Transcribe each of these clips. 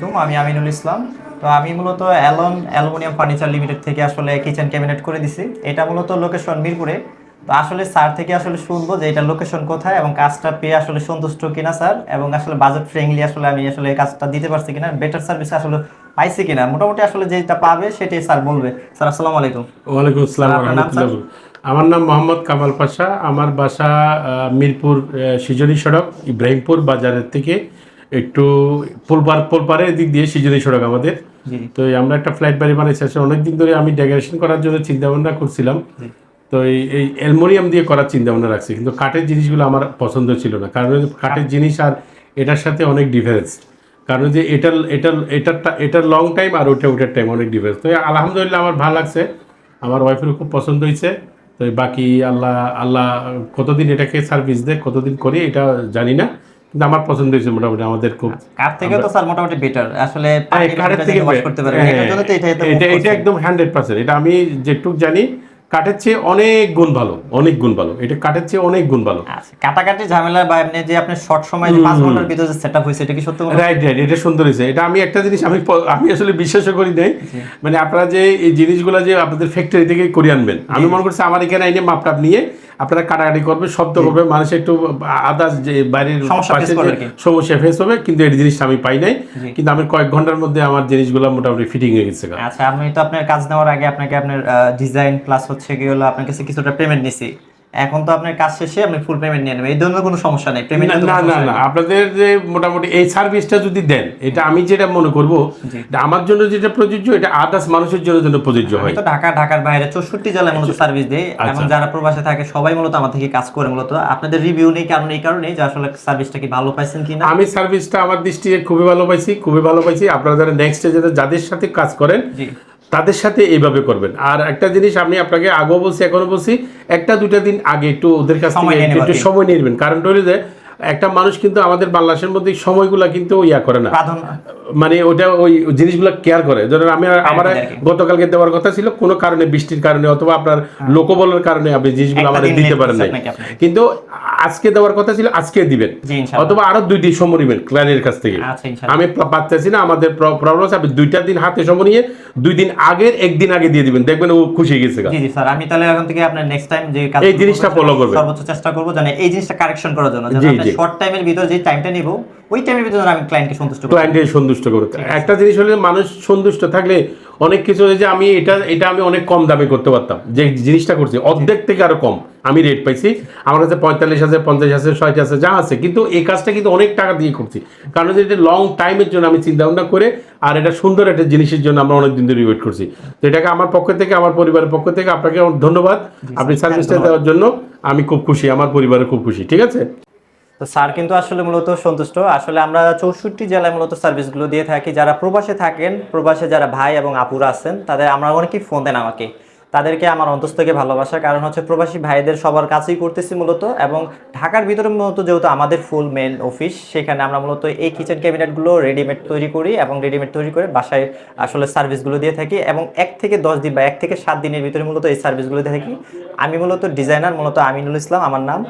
আলাইকুম আমি আমিনুল ইসলাম। তো আমি মূলত অ্যালন অ্যালুমিনিয়াম ফার্নিচার লিমিটেড থেকে আসলে কিচেন ক্যাবিনেট করে দিছি। এটা মূলত লোকেশন মিরপুরে। তো আসলে স্যার থেকে আসলে শুনব যে এটা লোকেশন কোথায় এবং কাজটা পেয়ে আসলে সন্তুষ্ট কিনা স্যার এবং আসলে বাজেট ফ্রেন্ডলি আসলে আমি আসলে এই কাজটা দিতে পারছি কিনা বেটার সার্ভিস আসলে পাইছি কিনা। মোটামুটি আসলে যেটা পাবে সেটাই স্যার বলবে। স্যার আসসালামু আলাইকুম। ওয়ালাইকুম আসসালাম আমার নাম মোহাম্মদ কামাল পাশা। আমার বাসা মিরপুর সিজনি সড়ক ইব্রাহিমপুর বাজারের থেকে। একটু পোলপার পোলপারের দিক দিয়ে সিজনি সড়ক আমাদের। তো আমরা একটা ফ্ল্যাট বাড়ি বানাইছি। আসলে অনেকদিন ধরে আমি ডেকোরেশন করার জন্য চিন্তা ভাবনা করছিলাম তো এই এই অ্যালমোনিয়াম দিয়ে করার চিন্তা ভাবনা রাখছি। কিন্তু কাঠের জিনিসগুলো আমার পছন্দ ছিল না। কারণ কাঠের জিনিস আর এটার সাথে অনেক ডিফারেন্স কারণ যে এটার এটার এটার এটার লং টাইম আর ওটা ওটার টাইম অনেক ডিফারেন্স তো আলহামদুলিল্লাহ আমার ভালো লাগছে। আমার ওয়াইফেরও খুব পছন্দ হয়েছে। তো বাকি আল্লাহ আল্লাহ কতদিন এটাকে সার্ভিস দেয় কতদিন করি এটা জানি না। কিন্তু আমার পছন্দ হয়েছে মোটামুটি আমাদের খুব কার থেকে তো স্যার মোটামুটি বেটার আসলে হ্যাঁ, কাঠের থেকে wash করতে পারবে হ্যাঁ, এটা এটা একদম হান্ড্রেড পার্সেন্ট এটা আমি যেটুক জানি কাঠের চেয়ে অনেক গুণ ভালো অনেক গুণ ভালো। এটা কাঠের চেয়ে অনেক গুণ ভালো। আচ্ছা কাটাকাটি ঝামেলা বা এমনি যে আপনি শর্ট সময় যে পাঁচ ঘণ্টার ভিতরে যে সেটআপ হয়েছে এটা কি সত্যি? রাইট রাইট এটা সুন্দর হয়েছে। এটা আমি একটা জিনিস আমি আমি আসলে বিশ্বাসও করি নাই। মানে আপনারা যে এই জিনিসগুলো যে আপনাদের ফ্যাক্টরি থেকে করে আনবেন আমি মনে করছি আমার এখানে আইনে মাপটাপ নিয়ে আপনারা কাটাকাটি করবে শব্দ করবে মানুষ একটু আদার্স যে বাইরের সমস্যা ফেস হবে কিন্তু এই জিনিসটা আমি পাই নাই। কিন্তু আমি কয়েক ঘণ্টার মধ্যে আমার জিনিসগুলো মোটামুটি ফিটিং হয়ে গেছে আচ্ছা আমি তো আপনার কাজ নেওয়ার আগে আপনাকে আপনার ডিজাইন প্লাস হচ্ছে কি হলো আপনার কাছে কিছুটা পেমেন্ট নিছি। এখন তো আপনার কাজ শেষে আপনি ফুল পেমেন্ট নিয়ে নেবেন। এই ধরনের কোনো সমস্যা নেই। পেমেন্ট না না না আপনাদের যে মোটামুটি এই সার্ভিসটা যদি দেন এটা আমি যেটা মনে করব আমার জন্য যেটা প্রযোজ্য এটা আদার্স মানুষের জন্য যেন প্রযোজ্য হয়। তো ঢাকা ঢাকার বাইরে চৌষট্টি জেলায় মূলত সার্ভিস দেই। আচ্ছা। এবং যারা প্রবাসে থাকে সবাই মূলত আমার থেকে কাজ করে মূলত। আপনাদের রিভিউ নেই কারণ এই কারণেই যে আসলে সার্ভিসটা কি ভালো পাইছেন কিনা। আমি সার্ভিসটা আমার দৃষ্টিতে খুবই ভালো পাইছি খুবই ভালো পাইছি। আপনারা যারা নেক্সট যাদের সাথে কাজ করেন তাদের সাথে এইভাবে করবেন। আর একটা জিনিস আমি আপনাকে আগেও বলছি এখনও বলছি একটা দুটা দিন আগে একটু ওদের কাছ থেকে একটু- সময় নিয়ে নেবেন। কারণটা হলো যে একটা মানুষ কিন্তু আমাদের বাংলাদেশের মধ্যে সময়গুলা কিন্তু ইয়া করে না। মানে ওটা ওই জিনিসগুলো কেয়ার করে। ধরেন আমি আমার গতকালকে দেওয়ার কথা ছিল কোনো কারণে বৃষ্টির কারণে অথবা আপনার লোকবলের কারণে আপনি জিনিসগুলো আমাদের দিতে পারেন নাই। কিন্তু আজকে দেওয়ার কথা ছিল আজকে দিবেন। অথবা আরও দুই দিন সময় নেবেন ক্লায়েন্টের কাছ থেকে। আচ্ছা আমি পাচ্ছি না আমাদের প্রবলেম আছে আপনি দুইটা দিন হাতে সময় নিয়ে দুই দিন আগের একদিন আগে দিয়ে দিবেন। দেখবেন ও খুশি হয়ে গেছে জি জি স্যার আমি তাহলে এখন থেকে আপনার নেক্সট টাইম যে এই জিনিসটা ফলো করবেন। সর্বোচ্চ চেষ্টা করব যেন এই জিনিসটা কারেকশন করার জন্য। শর্ট টাইমের ভিতর যে টাইমটা নিব ওই টাইমের ভিতরে আমি ক্লায়েন্টকে সন্তুষ্ট করি ক্লায়েন্টের সন্তুষ্ট করতে। একটা জিনিস হলে মানুষ সন্তুষ্ট থাকলে অনেক কিছু যে আমি এটা এটা আমি অনেক কম দামে করতে পারতাম। যে জিনিসটা করছি অর্ধেক থেকে আরও কম। আমি রেট পাইছি আমার কাছে পঁয়তাল্লিশ আছে পঞ্চাশ আছে ষাট আছে যা আছে কিন্তু এই কাজটা কিন্তু অনেক টাকা দিয়ে করছি। কারণ যে এটা লং টাইমের জন্য আমি চিন্তা ভাবনা করে আর এটা সুন্দর একটা জিনিসের জন্য আমরা অনেক দিন ধরে ওয়েট করছি। তো এটাকে আমার পক্ষ থেকে আমার পরিবারের পক্ষ থেকে আপনাকে ধন্যবাদ। আপনি সার্ভিসটা দেওয়ার জন্য আমি খুব খুশি আমার পরিবারের খুব খুশি ঠিক আছে? তো স্যার কিন্তু আসলে মূলত সন্তুষ্ট। আসলে আমরা চৌষট্টি জেলায় মূলত সার্ভিসগুলো দিয়ে থাকি। যারা প্রবাসে থাকেন, প্রবাসে যারা ভাই এবং আপুরা আছেন, তাদের আমরা অনেকেই ফোন দেন আমাকে। তাদেরকে আমার অন্তস্থ থেকে ভালোবাসা কারণ হচ্ছে প্রবাসী ভাইদের সবার কাছেই করতেছি মূলত এবং ঢাকার ভিতরে মূলত যেহেতু আমাদের ফুল মেন অফিস সেখানে আমরা মূলত এই কিচেন ক্যাবিনেটগুলো রেডিমেড তৈরি করি এবং রেডিমেড তৈরি করে বাসায় আসলে সার্ভিসগুলো দিয়ে থাকি এবং এক থেকে দশ দিন বা এক থেকে সাত দিনের ভিতরে মূলত এই সার্ভিসগুলো দিয়ে থাকি। আমি মূলত ডিজাইনার মূলত আমিনুল ইসলাম, আমার নাম।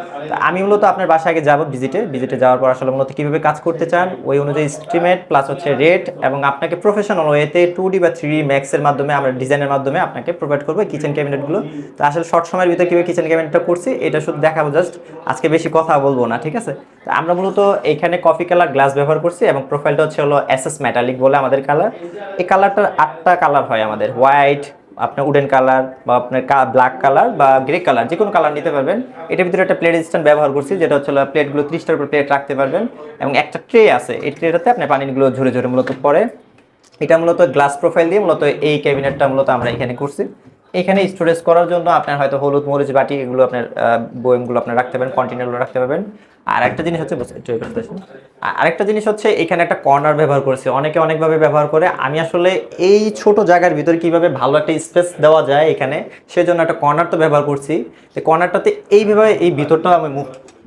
আমি মূলত আপনার বাসায় আগে যাব ভিজিটে ভিজিটে যাওয়ার পর আসলে মূলত কীভাবে কাজ করতে চান, ওই অনুযায়ী স্টিমেট প্লাস হচ্ছে রেট এবং আপনাকে প্রফেশনাল ওয়েতে টু ডি বা থ্রি ম্যাক্সের মাধ্যমে আমরা ডিজাইনের মাধ্যমে আপনাকে প্রোভাইড করব কিচেন ক্যাবিনেটগুলো তো আসলে শর্ট সময়ের ভিতরে কীভাবে কিচেন ক্যাবিনেটটা করছি, এটা শুধু দেখাবো জাস্ট আজকে বেশি কথা বলব না, ঠিক আছে? তো আমরা মূলত এখানে কফি কালার গ্লাস ব্যবহার করছি, এবং প্রোফাইলটা হচ্ছে হলো এস এস মেটালিক বলে আমাদের কালার এই কালারটার আটটা কালার হয় আমাদের হোয়াইট আপনার উডেন কালার বা আপনার ব্ল্যাক কালার বা গ্রে কালার, যে কোনো কালার নিতে পারবেন। এটার ভিতরে একটা প্লেট স্ট্যান্ড ব্যবহার করছি, যেটা হচ্ছে প্লেটগুলো ত্রিশটার উপর প্লেট রাখতে পারবেন এবং একটা ট্রে আছে। এই ট্রেটাতে আপনার পানিগুলো ঝরে ঝরে মূলত পড়ে। এটা মূলত গ্লাস প্রোফাইল দিয়ে মূলত এই ক্যাবিনেটটা মূলত আমরা এখানে করছি। এখানে স্টোরেজ করার জন্য আপনার হয়তো হলুদ, মরিচ বাটি এগুলো আপনার বয়েমগুলো আপনার রাখতে পারেন কন্টেনারগুলো রাখতে পারবেন। আর একটা জিনিস হচ্ছে আরেকটা জিনিস হচ্ছে, এখানে একটা কর্নার ব্যবহার করেছে। অনেকে অনেকভাবে ব্যবহার করে। আমি আসলে এই ছোট জায়গার ভিতরে কীভাবে ভালো একটা স্পেস দেওয়া যায় এখানে, সেজন্য একটা কর্নার তো ব্যবহার করছি। তো কর্নারটাতে এইভাবে এই ভিতরটা আমি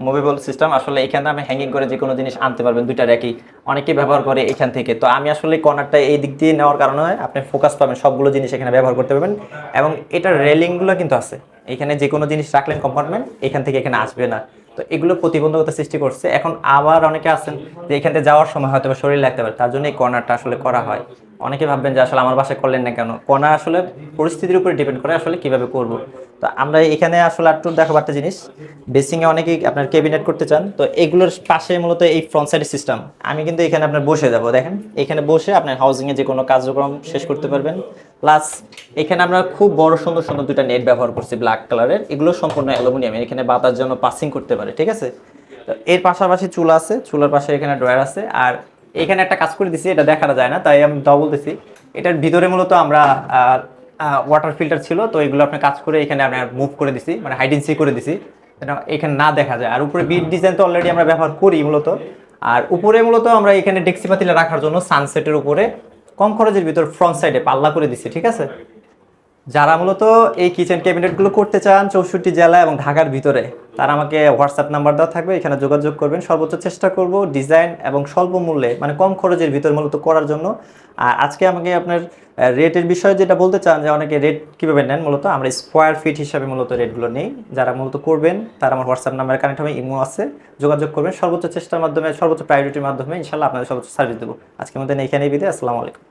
মুভেবল সিস্টেম আসলে এখানে আমি হ্যাঙ্গিং করে যে কোনো জিনিস আনতে পারবেন, দুইটা র্যাকই। অনেকে ব্যবহার করে এখান থেকে। তো আমি আসলে কর্নারটা এই দিক দিয়ে নেওয়ার কারণে আপনি ফোকাস পাবেন, সবগুলো জিনিস এখানে ব্যবহার করতে পারবেন। এবং এটার রেলিংগুলো কিন্তু আছে। এখানে যে কোনো জিনিস রাখলেন কম্পার্টমেন্ট এখান থেকে এখানে আসবে না। তো এগুলো প্রতিবন্ধকতা সৃষ্টি করছে। এখন আবার অনেকে আছেন যে এখান যাওয়ার সময় হয়তো শরীর লাগতে পারে, তার জন্য এই কর্নারটা আসলে করা হয়। অনেকে ভাববেন যে আসলে আমার বাসায় করলেন না কেন? কর্নার আসলে পরিস্থিতির উপরে ডিপেন্ড করে আসলে কীভাবে করব। তো আমরা এখানে আসলে আর একটু দেখাবো একটা জিনিস। বেসিংয়ে অনেকেই আপনার ক্যাবিনেট করতে চান, তো এগুলোর পাশে মূলত এই ফ্রন্ট সাইড সিস্টেম আমি কিন্তু এখানে আপনার বসে যাব, দেখেন। এখানে বসে আপনার হাউজিংয়ে যে কোনো কার্যক্রম শেষ করতে পারবেন। প্লাস এখানে আমরা খুব বড় সুন্দর সুন্দর দুটা নেট ব্যবহার করছি ব্ল্যাক কালারের এগুলো সম্পূর্ণ অ্যালুমিনিয়াম, এখানে বাতাস জন্য পাসিং করতে পারে, ঠিক আছে? তো এর পাশাপাশি চুল আছে, চুলার পাশে এখানে ড্রয়ার আছে। আর এখানে একটা কাজ করে দিছি, এটা দেখা যায় না, তাই আমি দাও বলতেছি এটার ভিতরে মূলত আমরা ওয়াটার ফিল্টার ছিল, তো এগুলো আপনি কাজ করে এখানে আপনার মুভ করে দিছি মানে হাইডেন্সি করে দিছি। এখানে না দেখা যায়। আর উপরে বিট ডিজাইন তো অলরেডি আমরা ব্যবহার করি মূলত। আর উপরে মূলত আমরা এখানে ডেক্সি পাতিলে রাখার জন্য সানসেটের উপরে কম খরচের ভিতর ফ্রন্ট সাইডে পাল্লা করে দিছি, ঠিক আছে? যারা মূলত এই কিচেন ক্যাবিনেটগুলো করতে চান, চৌষট্টি জেলা এবং ঢাকার ভিতরে তারা আমাকে হোয়াটসঅ্যাপ নাম্বার দেওয়া থাকবে, এখানে যোগাযোগ করবেন। সর্বোচ্চ চেষ্টা করব ডিজাইন এবং স্বল্প মূল্যে মানে কম খরচের ভিতর মূলত করার জন্য। আর আজকে আমাকে আপনার রেটের বিষয়ে যেটা বলতে চান, যে অনেকে রেট কীভাবে নেন মূলত, আমরা স্কোয়ার ফিট হিসাবে মূলত রেটগুলো নেই। যারা মূলত করবেন, তারা আমার হোয়াটসঅ্যাপ নাম্বারে কানেক্ট হবে ইমো আছে। যোগাযোগ করবেন। সর্বোচ্চ চেষ্টার মাধ্যমে, সর্বোচ্চ প্রায়োরিটির মাধ্যমে ইনশাল্লাহ আপনাদের সর্বোচ্চ সার্ভিস দেবো। আজকের মধ্যে এখানেই বিদে আসসালামু আলাইকুম।